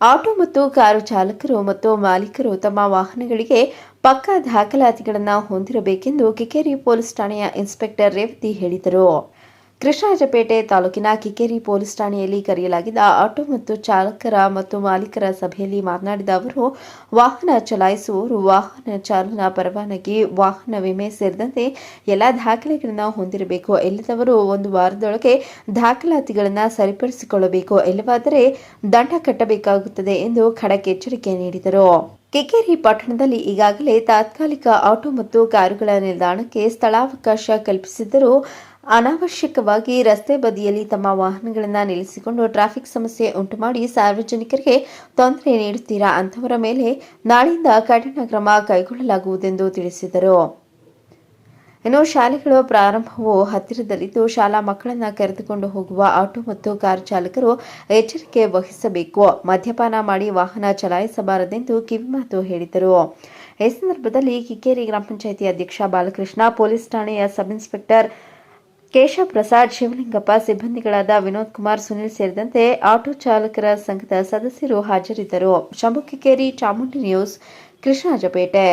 Auto ಮತ್ತು car ಚಾಲಕರು ಮತ್ತು ಮಾಲೀಕರು ತಮ್ಮ ವಾಹನಗಳಿಗೆ ಪಕ್ಕಾ ದಾಖಲಾತಿಗಳನ್ನು ಹೊಂದಿರಬೇಕೆಂದು ಕಿಕೇರಿ ಪೊಲೀಸ್ ಠಾಣೆಯ ಇನ್ಸ್ಪೆಕ್ಟರ್ ರೇವತಿ ಹೇಳಿದರು. ಕೃಷ್ಣರಾಜಪೇಟೆ ತಾಲೂಕಿನ ಕಿಕ್ಕೇರಿ ಪೊಲೀಸ್ ಠಾಣೆಯಲ್ಲಿ ಕರೆಯಲಾಗಿದ್ದ ಆಟೋ ಮತ್ತು ಚಾಲಕರ ಮತ್ತು ಮಾಲೀಕರ ಸಭೆಯಲ್ಲಿ ಮಾತನಾಡಿದ ಅವರು, ವಾಹನ ಚಲಾಯಿಸುವವರು ವಾಹನ ಚಾಲನಾ ಪರವಾನಗಿ, ವಾಹನ ವಿಮೆ ಸೇರಿದಂತೆ ಎಲ್ಲ ದಾಖಲೆಗಳನ್ನು ಹೊಂದಿರಬೇಕು. ಇಲ್ಲದವರು ಒಂದು ವಾರದೊಳಗೆ ದಾಖಲಾತಿಗಳನ್ನು ಸರಿಪಡಿಸಿಕೊಳ್ಳಬೇಕು. ಇಲ್ಲವಾದರೆ ದಂಡ ಕಟ್ಟಬೇಕಾಗುತ್ತದೆ ಎಂದು ಖಡಕ್ ಎಚ್ಚರಿಕೆ ನೀಡಿದರು. ಕಿಕ್ಕೇರಿ ಪಟ್ಟಣದಲ್ಲಿ ಈಗಾಗಲೇ ತಾತ್ಕಾಲಿಕ ಆಟೋ ಮತ್ತು ಕಾರುಗಳ ನಿಲ್ದಾಣಕ್ಕೆ ಸ್ಥಳಾವಕಾಶ ಕಲ್ಪಿಸಿದ್ದರೂ ಅನಾವಶ್ಯಕವಾಗಿ ರಸ್ತೆ ಬದಿಯಲ್ಲಿ ತಮ್ಮ ವಾಹನಗಳನ್ನು ನಿಲ್ಲಿಸಿಕೊಂಡು ಟ್ರಾಫಿಕ್ ಸಮಸ್ಯೆ ಉಂಟುಮಾಡಿ ಸಾರ್ವಜನಿಕರಿಗೆ ತೊಂದರೆ ನೀಡುತ್ತೀರಾ ಅಂಥವರ ಮೇಲೆ ನಾಳೆಯಿಂದ ಕಠಿಣ ಕ್ರಮ ಕೈಗೊಳ್ಳಲಾಗುವುದೆಂದು ತಿಳಿಸಿದರು. ಇನ್ನು ಶಾಲೆಗಳ ಪ್ರಾರಂಭವು ಹತ್ತಿರದಲ್ಲಿದ್ದು ಶಾಲಾ ಮಕ್ಕಳನ್ನು ಕರೆದುಕೊಂಡು ಹೋಗುವ ಆಟೋ ಮತ್ತು ಕಾರ್ ಚಾಲಕರು ಎಚ್ಚರಿಕೆ ವಹಿಸಬೇಕು. ಮದ್ಯಪಾನ ಮಾಡಿ ವಾಹನ ಚಲಾಯಿಸಬಾರದೆಂದು ಕಿವಿಮಾತು ಹೇಳಿದರು. ಈ ಸಂದರ್ಭದಲ್ಲಿ ಕಿಕ್ಕೇರಿ ಗ್ರಾಮ ಪಂಚಾಯಿತಿ ಅಧ್ಯಕ್ಷ ಬಾಲಕೃಷ್ಣ, ಪೊಲೀಸ್ ಠಾಣೆಯ ಸಬ್ ಇನ್ಸ್ಪೆಕ್ಟರ್ ಕೇಶವ ಪ್ರಸಾದ್, ಶಿವಲಿಂಗಪ್ಪ ಸಿಬ್ಬಂದಿಗಳಾದ ವಿನೋದ್ ಕುಮಾರ್, ಸುನಿಲ್ ಸೇರಿದಂತೆ ಆಟೋ ಚಾಲಕರ ಸಂಘದ ಸದಸ್ಯರು ಹಾಜರಿದ್ದರು. ಶಂಭು ಕಿಕ್ಕೇರಿ, ಚಾಮುಂಡಿ ನ್ಯೂಸ್ ಕೃಷ್ಣರಾಜಪೇಟೆ